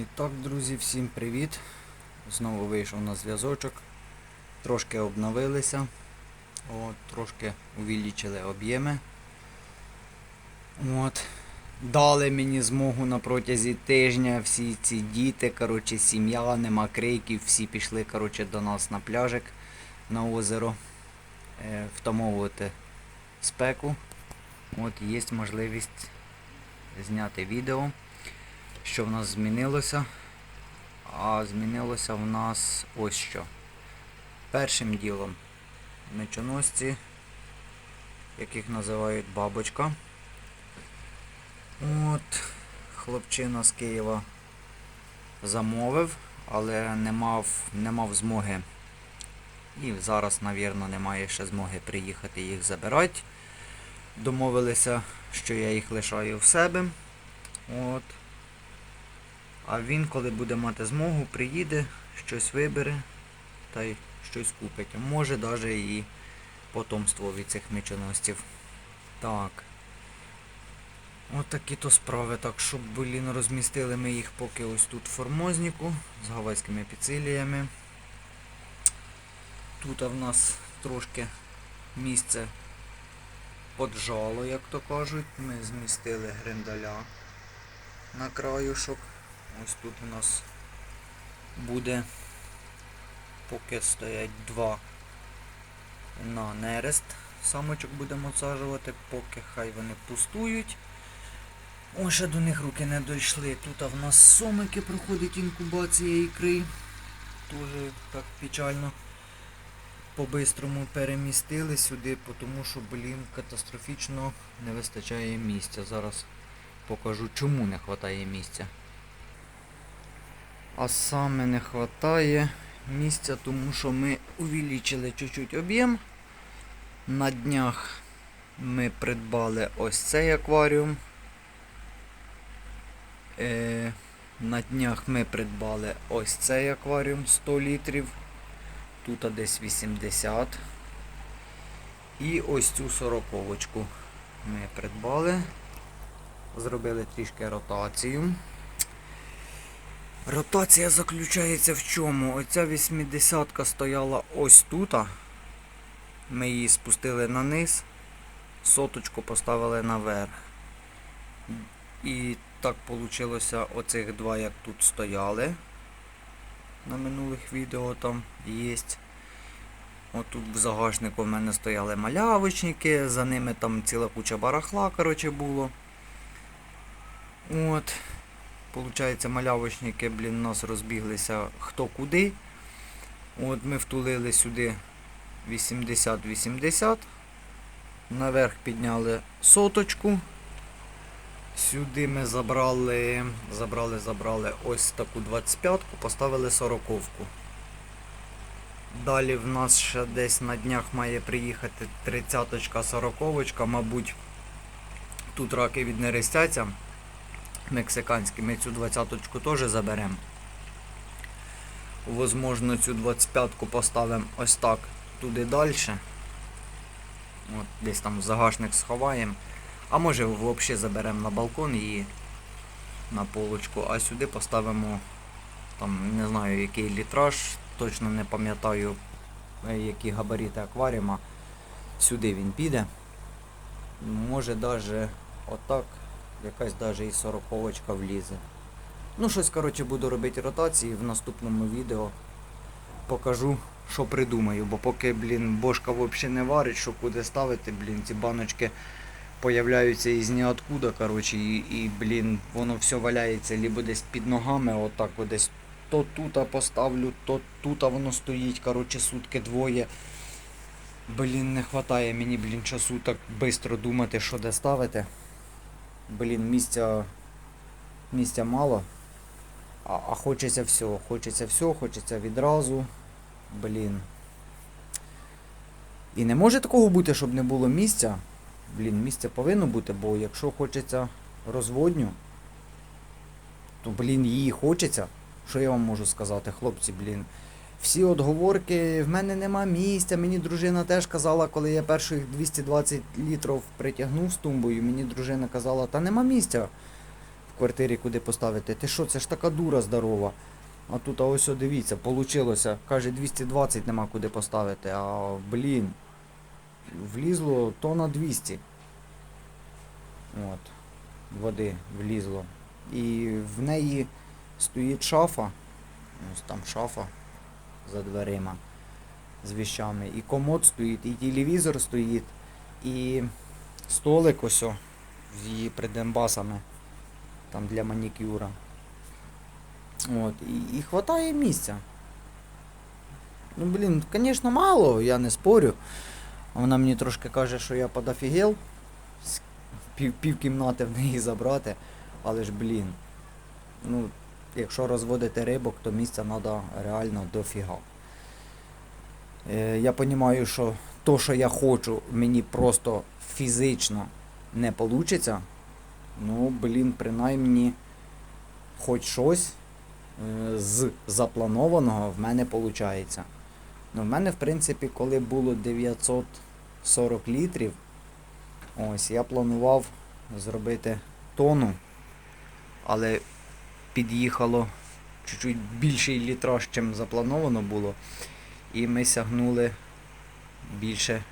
І так, друзі, всім привіт. Знову вийшов на зв'язочок. Трошки обновилися. От, трошки увеличили об'єми. От. Дали мені змогу на протязі тижня всі ці діти, коротше, сім'я, нема криків, всі пішли коротше, до нас на пляжик на озеро е, втамовувати спеку. От є можливість зняти відео що в нас змінилося. А змінилося в нас ось що. Першим ділом мечоносці, яких називають бабочка. От, хлопчина з Києва замовив, але не мав, не мав змоги. І зараз, навірно, немає ще змоги приїхати їх забирати. Домовилися, що я їх лишаю в себе. От. А він, коли буде мати змогу, приїде, щось вибере та й щось купить. А Може навіть і потомство від цих мечоносців. Так. От такі то справи. Так, щоб, блін, розмістили ми їх поки ось тут в формозніку з гавайськими піциліями. Тут в нас трошки місце поджало, як то кажуть. Ми змістили гриндаля на краюшок. Ось тут у нас буде поки стоять два на нерест. Самочок будемо саджувати, поки хай вони пустують. Ось ще до них руки не дійшли. Тут в нас сомики проходить інкубація ікри. Дуже так печально. По-бистрому перемістили сюди, тому що, блін, катастрофічно не вистачає місця. Зараз покажу, чому не вистачає місця. А саме не вистачає місця, тому що ми увеличили чуть-чуть об'єм. На днях ми придбали ось цей акваріум. Е, на днях ми придбали ось цей акваріум 100 літрів. Тут десь 80. І ось цю сороковочку ми придбали. Зробили трішки ротацію. Ротація заключається в чому? Оця 80-ка стояла ось тут. Ми її спустили на низ, соточку поставили наверх. І так вийшло оцих два, як тут стояли. На минулих відео там є. Отут в загашнику в мене стояли малявочники, за ними там ціла куча барахла, коротше, було. От. Получається, малявочники, блін, нас розбіглися хто куди. От ми втулили сюди 80-80. Наверх підняли соточку. Сюди ми забрали, забрали, забрали ось таку 25-ку, поставили 40-ку. Далі в нас ще десь на днях має приїхати 30-ка, 40-ка, мабуть, тут раки віднерестяться мексиканські. Ми цю 20-ку теж заберемо. Возможно, цю 25-ку поставимо ось так туди далі. От, Десь там загашник сховаємо. А може взагалі заберемо на балкон її на полочку, а сюди поставимо там не знаю який літраж, точно не пам'ятаю е, які габарити акваріума. Сюди він піде. Може навіть отак якась навіть і сороковочка влізе. Ну, щось, коротше, буду робити ротації в наступному відео. Покажу, що придумаю, бо поки, блін, бошка взагалі не варить, що куди ставити, блін, ці баночки появляються із ніоткуда, коротше, і, і, блін, воно все валяється либо десь під ногами, отак от десь то тут поставлю, то тут воно стоїть, коротше, сутки двоє. Блін, не вистачає мені, блін, часу так швидко думати, що де ставити. Блін, місця місця мало. А, а хочеться всього. Хочеться всього, хочеться відразу. Блін. І не може такого бути, щоб не було місця. Блін, місце повинно бути, бо якщо хочеться розводню, то, блін, її хочеться. Що я вам можу сказати, хлопці, блін. Всі отговорки, в мене нема місця. Мені дружина теж казала, коли я перших 220 літрів притягнув з тумбою, мені дружина казала, та нема місця. в квартирі куди поставити. Ти що, це ж така дура здорова. А тут, а ось дивіться, получилося. Каже, 220 нема куди поставити. А блін. Влізло тонна 200. От. Води влізло. І в неї стоїть шафа. Ось там шафа за дверима з віщами. І комод стоїть, і телевізор стоїть, і столик ось о, з її придембасами. Там для манікюра. От, і, і хватає місця. Ну, блін, звісно, мало, я не спорю. Вона мені трошки каже, що я подофігел. Пів, пів кімнати в неї забрати. Але ж, блін. Ну, якщо розводити рибок, то місця треба реально дофіга. Е, я розумію, що то, що я хочу, мені просто фізично не вийде. Ну, блін, принаймні, хоч щось е, з запланованого в мене виходить. Ну, в мене, в принципі, коли було 940 літрів, ось я планував зробити тону, але під'їхало чуть-чуть більший літраж, чим заплановано було. І ми сягнули більше,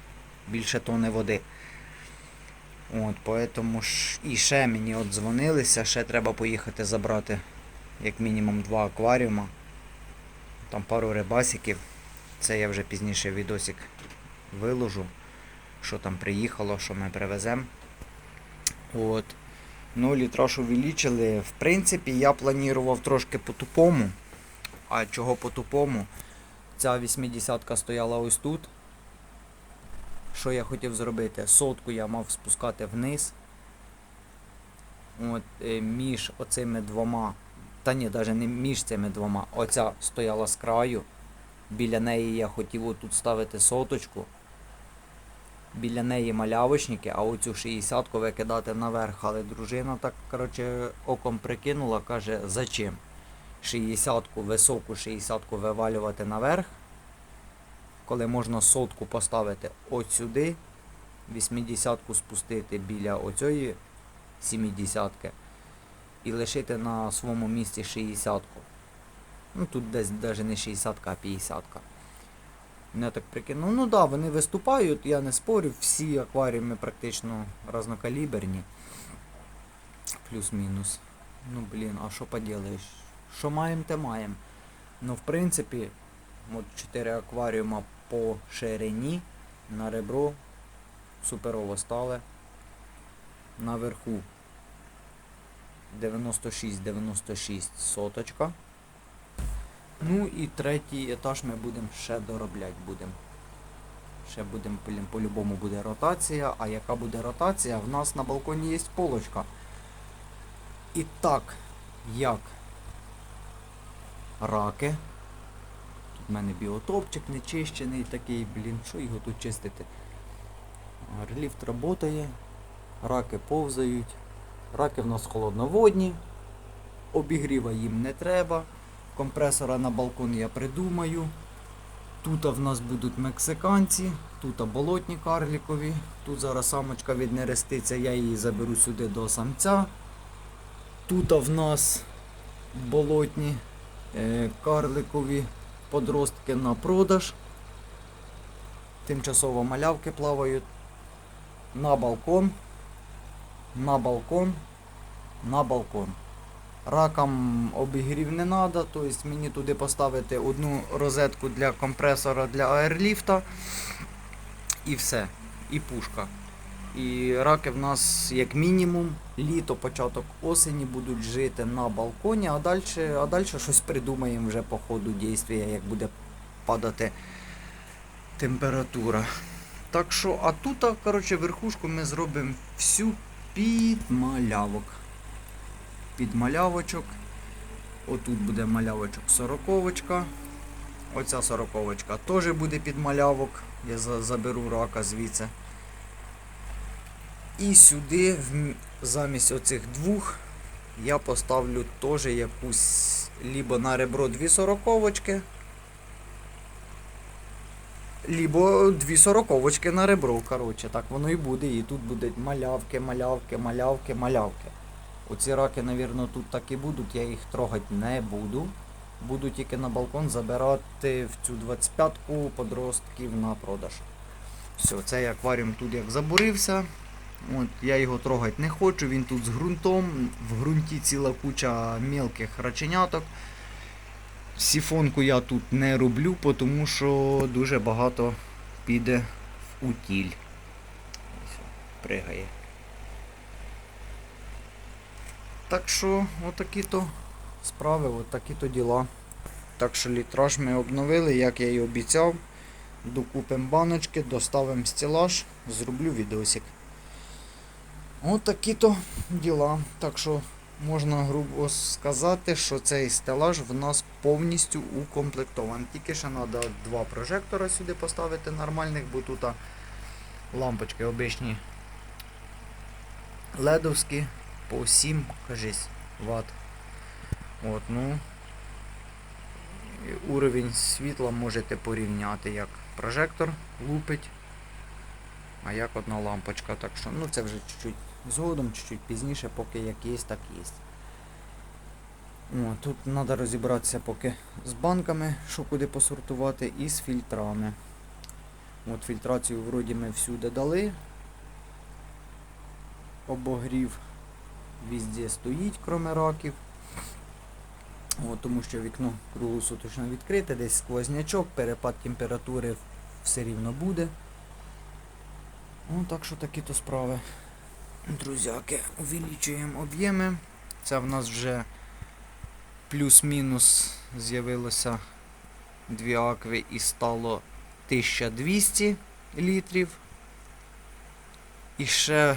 більше тони води. От, поэтому ж і ще мені от дзвонилися, ще треба поїхати забрати як мінімум два акваріума. Там пару рибасиків. Це я вже пізніше відосик виложу, що там приїхало, що ми привеземо. Ну, літраж увеличили. В принципі, я планував трошки по-тупому. А чого по-тупому? Ця 80-ка стояла ось тут. Що я хотів зробити? Сотку я мав спускати вниз. От, е, між оцими двома. Та ні, навіть не між цими двома. Оця стояла з краю. Біля неї я хотів отут ставити соточку. Біля неї малявочники, а оцю 60-ку викидати наверх. Але дружина так, коротше, оком прикинула, каже, зачем? 60-ку, високу 60-ку вивалювати наверх, коли можна сотку поставити от сюди, 80-ку спустити біля оцієї 70-ки і лишити на своєму місці 60-ку. Ну тут десь навіть не 60-ка, а 50-ка. Я так прикинув. Ну да, вони виступають, я не спорю, всі акваріуми практично разнокаліберні. Плюс-мінус. Ну блін, а що поділаєш? Що маємо, те маємо. Ну, в принципі, от 4 акваріума по ширині на ребро суперово стали. Наверху 96-96 соточка. Ну і третій етаж ми будемо ще доробляти будемо. Ще будемо по-любому буде ротація. А яка буде ротація? В нас на балконі є полочка. І так, як раки. Тут в мене біотопчик нечищений такий, блін, що його тут чистити? Реліфт працює, раки повзають, раки в нас холодноводні, обігріва їм не треба. Компресора на балкон я придумаю. Тут в нас будуть мексиканці, тут болотні карлікові, тут зараз самочка віднереститься, я її заберу сюди до самця. Тут в нас болотні е, карликові подростки на продаж. Тимчасово малявки плавають. На балкон, на балкон, на балкон. Ракам обігрів не треба, тобто мені туди поставити одну розетку для компресора для аерліфта і все. І пушка. І раки в нас як мінімум літо, початок осені будуть жити на балконі, а далі а далі щось придумаємо вже по ходу дійства, як буде падати температура. Так що, а тут, коротше, верхушку ми зробимо всю під малявок. Під малявочок. Отут буде малявочок сороковочка. Оця сороковочка теж буде під малявок. Я заберу рака звідси. І сюди, замість оцих двох, я поставлю теж якусь либо на ребро дві сороковочки, либо дві сороковочки на ребро. Коротше, так воно і буде. І тут будуть малявки, малявки, малявки, малявки. Оці раки, навірно, тут так і будуть, я їх трогати не буду. Буду тільки на балкон забирати в цю 25-ку подростків на продаж. Все, цей акваріум тут як забурився. От, я його трогати не хочу, він тут з ґрунтом. В ґрунті ціла куча мілких раченяток. Сіфонку я тут не роблю, тому що дуже багато піде в утіль. Пригає. Так що, отакі то справи, отакі то діла. Так що літраж ми обновили, як я і обіцяв. Докупимо баночки, доставимо стелаж, зроблю відосик. Отакі то діла. Так що можна грубо сказати, що цей стелаж в нас повністю укомплектований. Тільки ще треба два прожектора сюди поставити нормальних, бо тут лампочки обичні ледовські по 7, кажись, ватт. От, ну, уровень світла можете порівняти, як прожектор лупить, а як одна лампочка. Так що, ну це вже чуть-чуть згодом, чуть-чуть пізніше, поки як є, так є. Тут треба розібратися поки з банками, що куди посортувати, і з фільтрами. От фільтрацію вроді ми всюди дали. Обогрів везде стоїть, кроме раків. От, тому що вікно круглосуточно відкрите, десь сквознячок, перепад температури все рівно буде. Ну, так що такі то справи. Друзяки, увеличуємо об'єми. Це в нас вже плюс-мінус з'явилося дві акви і стало 1200 літрів. І ще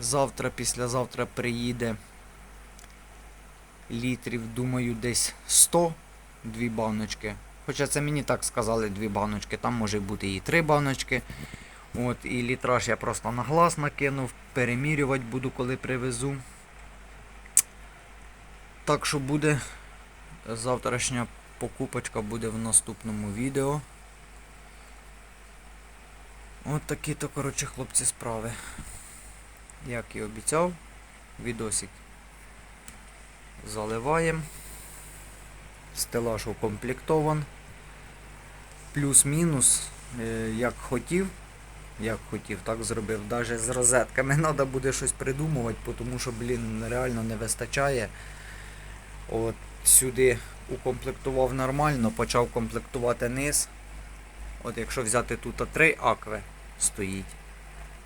завтра, післязавтра приїде літрів, думаю, десь 100 дві баночки. Хоча це мені так сказали дві баночки, там може бути і три баночки. От, І літраж я просто на глаз накинув, перемірювати буду, коли привезу. Так що буде завтрашня покупочка буде в наступному відео. От такі то, коротше, хлопці, справи. Як і обіцяв, відосик заливаємо. Стелаж укомплектован. Плюс-мінус, е, як хотів, як хотів, так зробив. Навіть з розетками треба буде щось придумувати, тому що, блін, реально не вистачає. От Сюди укомплектував нормально, почав комплектувати низ. От Якщо взяти тут три акви стоїть,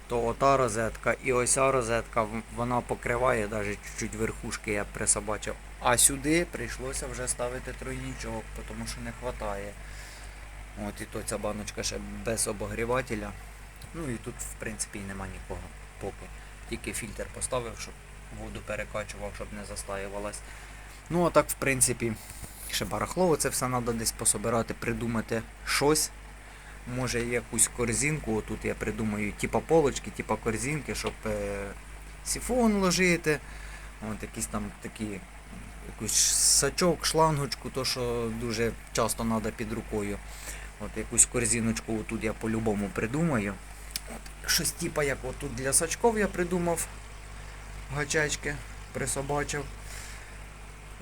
то ота розетка і ось ця розетка, вона покриває навіть чуть-чуть верхушки я присобачив. А сюди прийшлося вже ставити тройнічок, тому що не вистачає. От і то ця баночка ще без обогрівателя. Ну і тут в принципі нема нікого поки. Тільки фільтр поставив, щоб воду перекачував, щоб не застаювалась. Ну а так в принципі ще барахлово це все треба десь пособирати, придумати щось. Може якусь корзинку, отут я придумаю, типа полочки, типа корзинки, щоб е, сифон ложити. От якісь там такі якийсь сачок, шлангочку, то що дуже часто треба під рукою. От якусь корзиночку тут я по-любому придумаю. От, щось типа як отут для сачков я придумав гачечки, присобачив.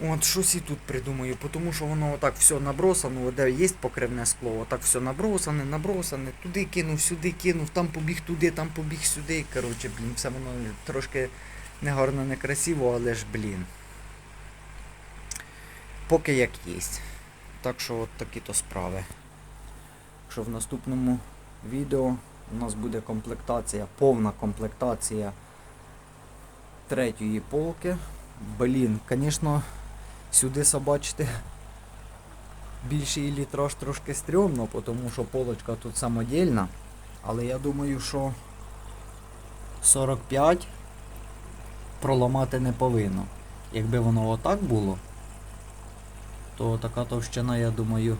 От щось і тут придумаю, тому що воно отак все набросано, де є покривне скло, отак все набросане, набросане, туди кинув, сюди кинув, там побіг туди, там побіг сюди. Коротше, блін, все воно трошки негарно, некрасиво, але ж, блін. Поки як є. Так що от такі то справи. Що в наступному відео у нас буде комплектація, повна комплектація третьої полки. Блін, звісно, сюди собачити більший літраж трошки стрьомно, тому що полочка тут самодільна. Але я думаю, що 45 проламати не повинно. Якби воно отак було, то така товщина, я думаю,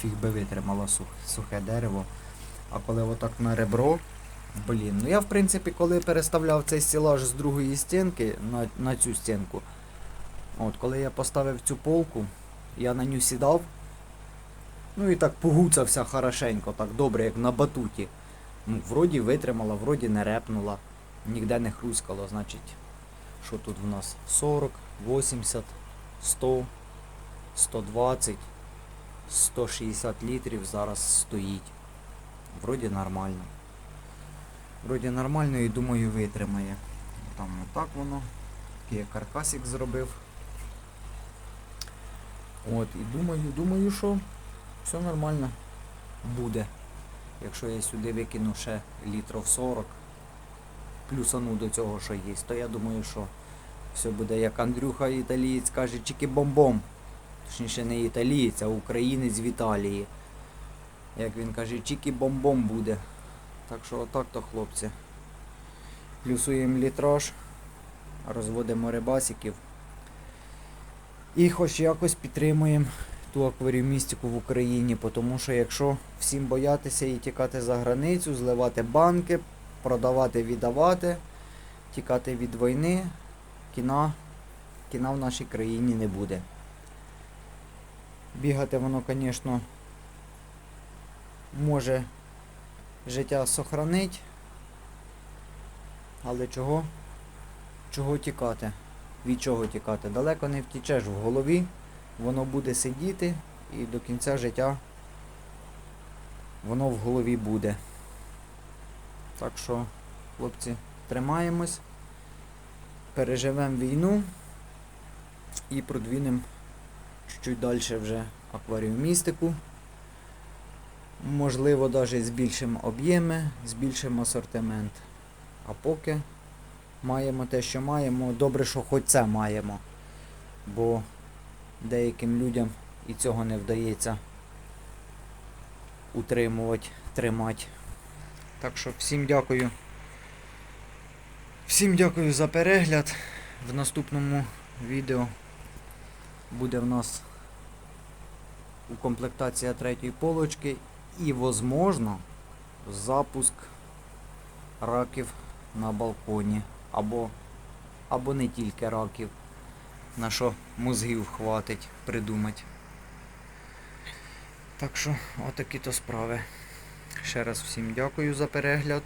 фіг би витримала сух- сухе дерево. А коли отак на ребро, блін. Ну я в принципі, коли переставляв цей стілаж з другої стінки на, на цю стінку, от коли я поставив цю полку, я на ню сідав. Ну і так погуцався хорошенько, так добре, як на батуті. Ну, вроді витримала, вроді не репнула, ніде не хрускало, значить. Що тут в нас? 40, 80, 100, 120, 160 літрів зараз стоїть. Вроді нормально. Вроді нормально і думаю витримає. Там отак воно. Такий я каркасик зробив. От, і думаю, думаю, що все нормально буде. Якщо я сюди викину ще літрів 40, плюсану до цього, що є, то я думаю, що все буде як Андрюха італієць каже, чики-бомбом. Точніше не італієць, а українець з Італії. Як він каже, чики-бомбом буде. Так що отак то хлопці. Плюсуємо літраж, розводимо рибасиків. І хоч якось підтримуємо ту акваріумістику в Україні, тому що якщо всім боятися і тікати за границю, зливати банки, продавати, віддавати, тікати від війни, кіна, кіна в нашій країні не буде. Бігати воно, звісно, може життя сохранить, але чого? Чого тікати? Від чого тікати? Далеко не втічеш в голові, воно буде сидіти і до кінця життя воно в голові буде. Так що, хлопці, тримаємось, переживемо війну і продвинемо чуть далі вже акваріумістику. Можливо, навіть збільшимо об'єми, збільшимо асортимент. А поки маємо те, що маємо. Добре, що хоч це маємо. Бо деяким людям і цього не вдається утримувати, тримати. Так що всім дякую. Всім дякую за перегляд. В наступному відео буде в нас укомплектація третьої полочки і, возможно, запуск раків на балконі. Або, або не тільки раків. На що мозгів хватить придумати. Так що, отакі то справи. Ще раз всім дякую за перегляд.